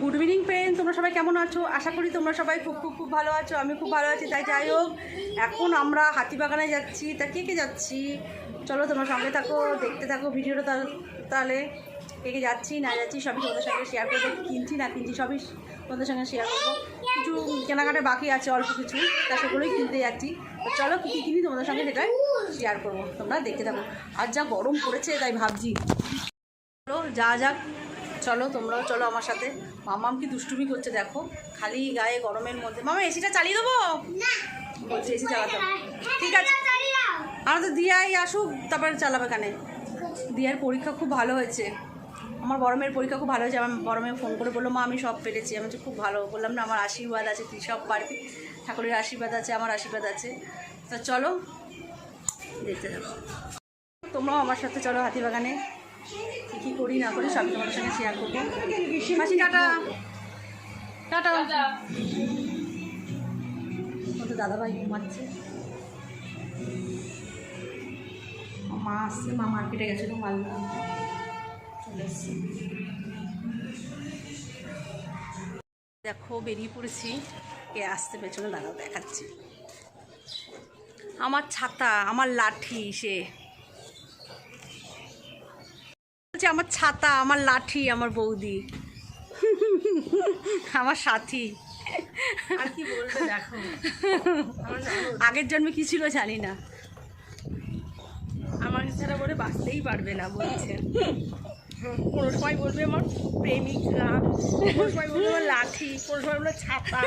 Good evening friend তোমরা সবাই কেমন আছো? আশা করি তোমরা সবাই খুব খুব খুব ভালো আছো। আমি খুব ভালো আছি। তাই যাই হোক, এখন আমরা হাতিবাগানে যাচ্ছি। তা কে কে যাচ্ছি? চলো তোমরা সঙ্গে থাকো, দেখতে থাকো ভিডিওটা তাহলে কে কে যাচ্ছি, না যাচ্ছি, সবই তোমাদের সঙ্গে শেয়ার করব। কিনছি, না কিনছি, সবই তোমাদের সঙ্গে শেয়ার করব। কিছু কেনাকাটা বাকি আছে, অল্প কিছু। তা সেগুলোই কিনতে যাচ্ছি। তো চলো, কী কী কিনি তোমাদের সঙ্গে সেটাই শেয়ার করব। তোমরা দেখতে থাকো। আর যা গরম পড়েছে তাই ভাবছি। চলো, যা যাক। চলো তোমরাও চলো আমার সাথে। মামাম কি দুষ্টুমি করছে দেখো। খালি গায়ে গরমের মধ্যে। মামা এসিটা চালিয়ে দেবো? বলছে এসি চালাতে হবে। ঠিক আছে। আমার তো দিয়াই আসুক তারপরে চালাবে কানে। দিয়ার পরীক্ষা খুব ভালো হয়েছে। আমার গরমের পরীক্ষা খুব ভালো হয়েছে। আমার গরমে ফোন করে বলল মা আমি সব পেরেছি। আমি খুব ভালো। বললাম না আমার আশীর্বাদ আছে তুই সব পারবি ঠাকুরের আশীর্বাদ আছে আমার আশীর্বাদ আছে। তা চলো দেখতে যাব তোমরাও আমার সাথে চলো হাতিবাগানে। কী কী করি না করি সবই তোমাদের সঙ্গে শেয়ার করব। মাসি টাটা। টাটা। কত দাদাভাই ঘুমাচ্ছে। মা আসছে মা মার্কেটে গেছিল মালদা চলে এসছে। দেখো বেরিয়ে পড়েছি। কে আসতে পেছনে দাদা দেখাচ্ছি। আমার ছাতা আমার লাঠি সে বলছে আমার ছাতা আমার লাঠি আমার বৌদি। আমার সাথী। আর কি বলবে দেখো। আগের জন্মে কি ছিল জানি না। আমাকে ছাড়া বলে বাঁচতেই পারবে না বলছে। কোনো সময় বলবে আমার প্রেমিকা কোনো সময় বলবে আমার লাঠি কোনো সময় বলবে ছাতা।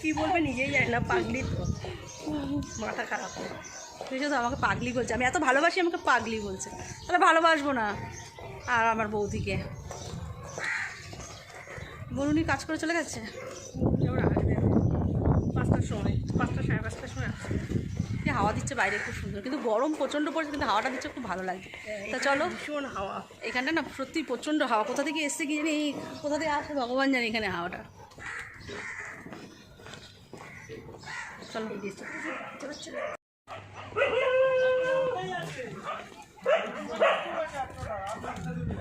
কি বলবে নিজেই জানি না পাগলি তো। মাথা খারাপ। বুঝেছ তো আমাকে পাগলি বলছে আমি এত ভালোবাসি আমাকে পাগলি বলছে। তাহলে ভালোবাসবো না। আর আমার বৌদিকে। বলুনি কাজ করে চলে গেছে? পাঁচটার সময় পাঁচটা সাড়ে পাঁচটার সময় আসবে। যে হাওয়া দিচ্ছে বাইরে খুব সুন্দর। কিন্তু গরম প্রচণ্ড পড়ছে কিন্তু হাওয়াটা দিচ্ছে খুব ভালো লাগছে তা চলো। ভীষণ হাওয়া। এখানটা না সত্যি প্রচণ্ড হাওয়া। কোথা থেকে এসছে কি জানি? কোথা থেকে আসে ভগবান জানে এখানে হাওয়াটা। চলো।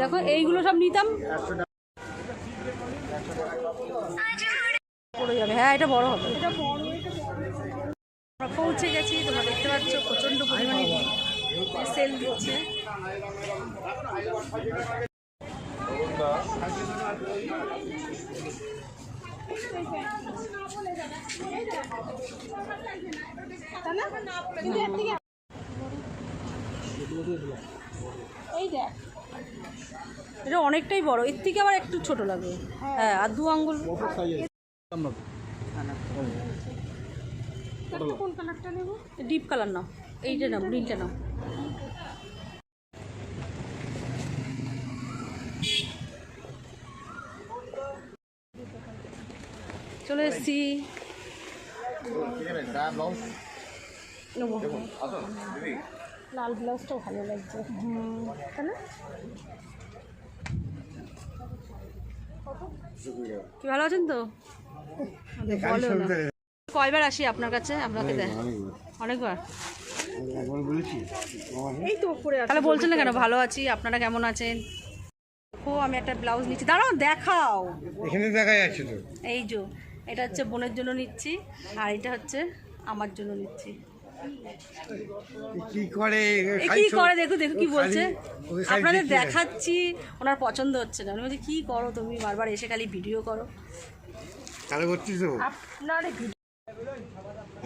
দেখো, এইগুলো সব নিতাম। হ্যাঁ এটা বড় হবে। আমরা পৌঁছে গেছি, তোমরা দেখতে পাচ্ছ, প্রচণ্ড পরিমাণে সেল দিচ্ছে। এই দেখ। এটা অনেকটাই বড়। এর থেকে আবার একটু ছোট লাগে। হ্যাঁ। আর দু আঙ্গুল। কোন কালারটা নেব? ডিপ কালার নাও। এইটা নাও গ্রিনটা নাও। চলে এসছি। লাল ব্লাউজটাও ভালো লাগছে। তাই না কি ভালো আছেন তো? বলো কয়বার আসি আপনার কাছে? আপনাকে অনেকবার। এই তো তাহলে বলছেন না কেন? ভালো আছি আপনারা কেমন আছেন? ও আমি একটা ব্লাউজ নিচ্ছি। দাঁড়াও দেখাও। এখানে দেখা যাচ্ছে তো। এই যে এটা হচ্ছে বোনের জন্য নিচ্ছি আর এটা হচ্ছে আমার জন্য নিচ্ছি। কি করে? কি করে? দেখো দেখো কি বলছে। আপনাদের দেখাচ্ছি ওনার পছন্দ হচ্ছে না। উনি বলছে কি করো তুমি? বারবার এসে খালি ভিডিও করো। তাহলে করছিস তো? আপনার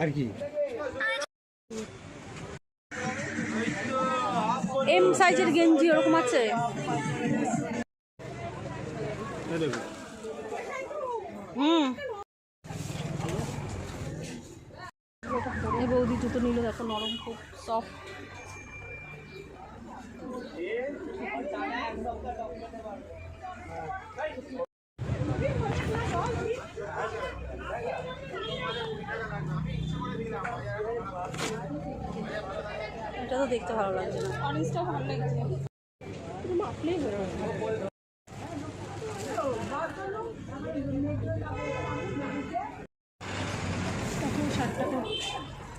আর কি? এম সাইজের গেঞ্জি ওরকম আছে? হুম এই বৌদি জুতো নিল দেখো নরম খুব সফট এটা তো দেখতে ভালো লাগছে না। অরেঞ্জটা ভালো লাগছে। মাখলেই হয়ে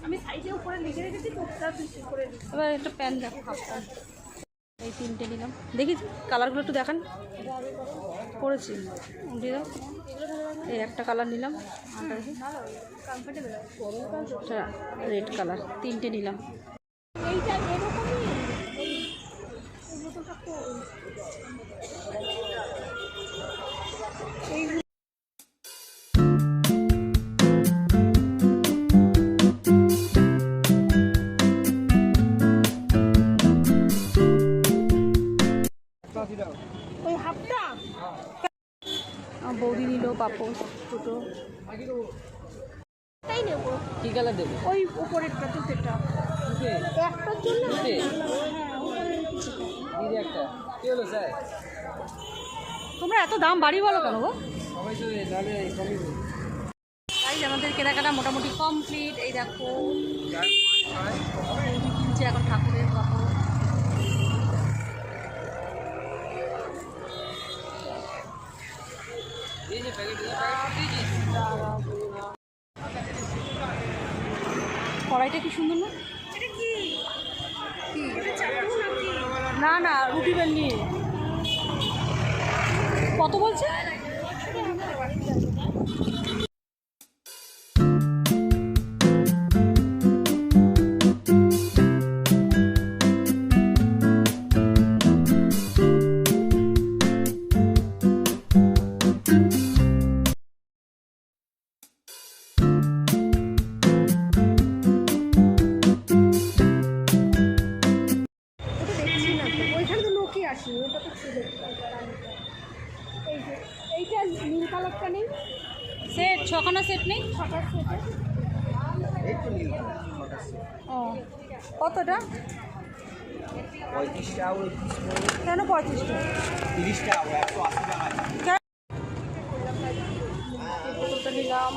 আমি সাইডে উপরে লিখে রেখেছি কোপটা তুই করে দিচ্ছি এবার একটা প্যান্ট দেখো এই তিনটে নিলাম। দেখি কালারগুলো একটু দেখান। পরেছি দিলাম এই একটা কালার নিলাম। Red colour. তিনটে নিলাম। নিল পাপড় দুটো। তাই নেব। কি কালার দেবো? ওই উপরেরটা তো সেটা একটার জন্য হ্যাঁ দিদি একটা। কি হলো স্যার? তোমরা এত দাম বাড়ি বলো কেন গো? সবাই তো নাহলে তাই আমাদের কেনাকাটা মোটামুটি কমপ্লিট এই দেখো। কিনছে এখন ঠাকুরের কাপড় এই যে প্যাকেট দিয়েছি কড়াইটা কি সুন্দর না? না না রুটি বেলনি কত বলছে? ও, কতটা? কেন পঁয়ত্রিশ টাকা তিরিশ টাকা একশো আশি টাকা কেন? বোতলটা নিলাম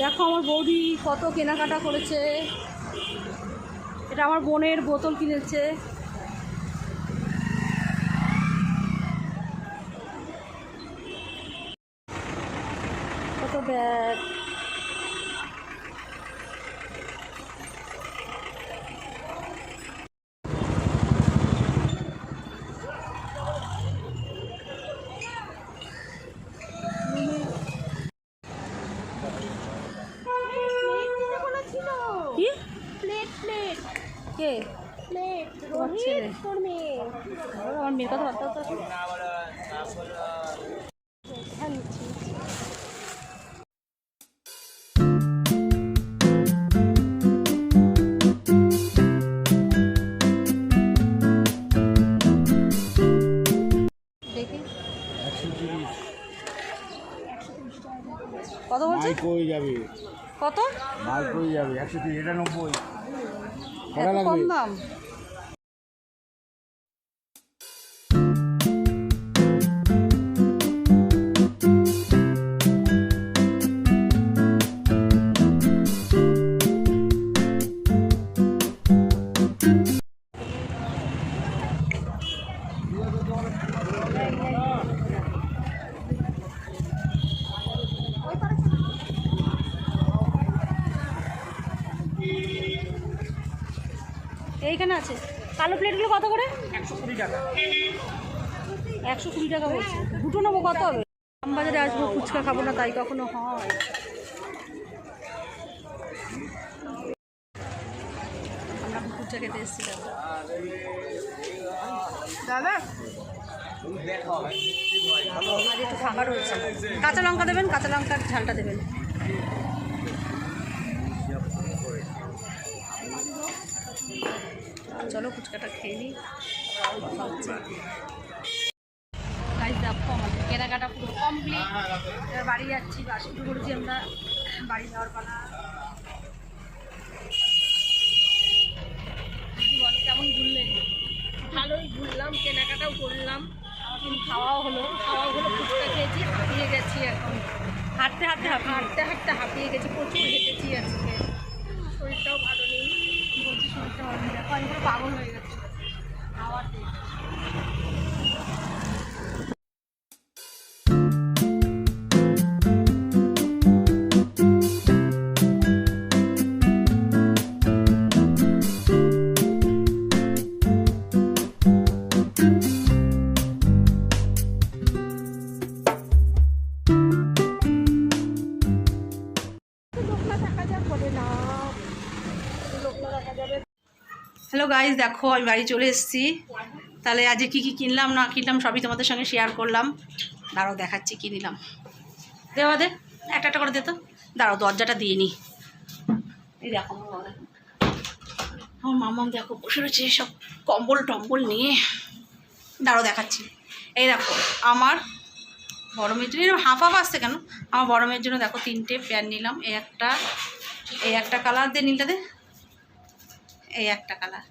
দেখো আমার বৌদি কত কেনাকাটা করেছে। এটা আমার বোনের বোতল কিনেছে। কত কই যাবে? কত? মাল কই যাবে? একশো তিরিশ এটা নব্বই কম দাম? এইখানে আছে। কালো প্লেটগুলো কত করে? একশো কুড়ি টাকা। একশো কুড়ি টাকা বলছে। দুটো নেব কত হবে? বাজারে আসব ফুচকা খাব না তাই কখনো হয়। আমরা ফুচকা খেতে এসেছি দাদা? কাঁচা লঙ্কা দেবেন কাঁচা লঙ্কার ঝালটা দেবেন। চলো ফুচকাটা খেয়ে নিই। কেনাকাটা পুরো কমপ্লিট বাড়ি যাচ্ছি, বাস শুরু করেছি আমরা। বাড়ি যাওয়ার পালা। কেমন ঘুরলেন ভালোই ঘুরলাম, কেনাকাটাও করলাম। খাওয়াও হলো খাওয়াও হলো, ফুচকা খেয়েছি, হাঁপিয়ে গেছি এখন। হাঁটতে হাঁটতে হাঁটতে হাঁটতে হাঁপিয়ে গেছি, প্রচুর হেঁটেছি আজকে শরীরটাও ভালো নেই বলছি শরীরটা ভালো নেই। দেখো আমি পুরো পাগল হয়ে গেছে। খাওয়াতে দেখো, আমি বাড়ি চলে এসেছি। তাহলে আজকে কী কী কিনলাম, না কিনলাম, সবই তোমাদের সঙ্গে শেয়ার করলাম। দাঁড়াও, দেখাচ্ছি কী নিলাম। দেওয়া দে। একটা একটা করে দে তো। দাঁড়াও, দরজাটা দিয়ে নি। এই দেখো আমার। মামাম দেখো, বসে রয়েছে সব কম্বল টম্বল নিয়ে। দাঁড়াও, দেখাচ্ছি। এই দেখো, আমার বড় মেয়ের জন্য এরকম হাফ হাফ আসছে কেন? আমার বড় মেয়ের জন্য দেখো তিনটে প্যান্ট নিলাম। এই একটা এই একটা কালার দে নীলটা দে। এই একটা কালার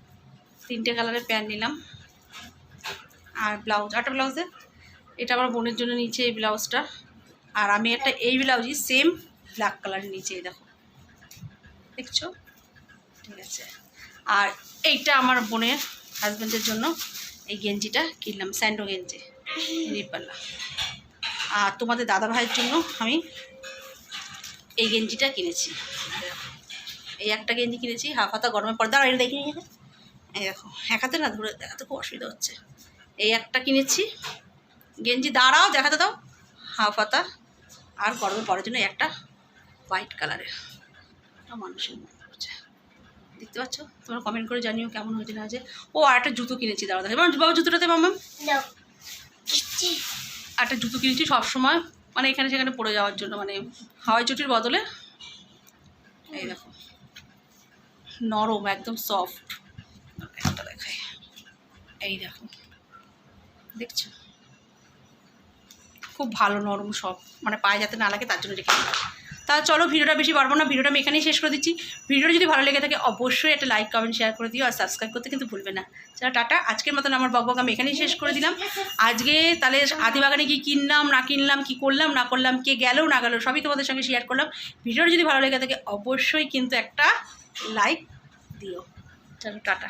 তিনটে কালারের প্যান্ট নিলাম। আর ব্লাউজ একটা ব্লাউজে এটা আমার বোনের জন্য নিচে এই ব্লাউজটা। আর আমি একটা এই ব্লাউজই সেম ব্ল্যাক কালারের নিচে দেখো। দেখছ? ঠিক আছে। আর এইটা আমার বোনের হাজব্যান্ডের জন্য। এই গেঞ্জিটা কিনলাম, স্যান্ডো গেঞ্জি নিরপাল্লা আর তোমাদের দাদা ভাইয়ের জন্য আমি এই গেঞ্জিটা কিনেছি। এই একটা গেঞ্জি কিনেছি, হাফ হাতা গরমের পর দাঁড়া এটা দেখি। এই দেখো এক হাতে না ধরে দেখাতে খুব অসুবিধা হচ্ছে। এই একটা কিনেছি। গেঞ্জি দাঁড়াও দেখাতে দাও। হাফ হাতা। আর গরমের পরের জন্য একটা হোয়াইট কালারের মানুষের মনে করছে দেখতে পাচ্ছ? তোমরা কমেন্ট করে জানিও কেমন হয়েছে না হয়েছে। ও আর একটা জুতো কিনেছি দাঁড়া দেখো। বাবা জুতোটাতে মামাম? একটা জুতো কিনেছি সবসময়। মানে এখানে সেখানে পড়ে যাওয়ার জন্য মানে হাওয়াই চটির বদলে। এই দেখো। নরম একদম সফট এই দেখো। দেখছ? খুব ভালো নরম সব। মানে পায়ে যাতে না লাগে, তার জন্য রেখে তাহলে চলো ভিডিওটা বেশি পারব না, ভিডিওটা আমি এখানেই শেষ করে দিচ্ছি। ভিডিওটা যদি ভালো লেগে থাকে, অবশ্যই একটা লাইক কমেন্ট শেয়ার করে দিও, আর সাবস্ক্রাইব করতে কিন্তু ভুলবে না। চলো টাটা, আজকের মতন আমার বক বক আমি এখানেই শেষ করে দিলাম। আজকে তাহলে আদিবাগানে কি কিনলাম, না কিনলাম, কি করলাম, না করলাম, কে গেলেও না গেলেও সবই তোমাদের সঙ্গে শেয়ার করলাম। ভিডিওটা যদি ভালো লেগে থাকে, অবশ্যই কিন্তু একটা লাইক দিও। চলো টাটা।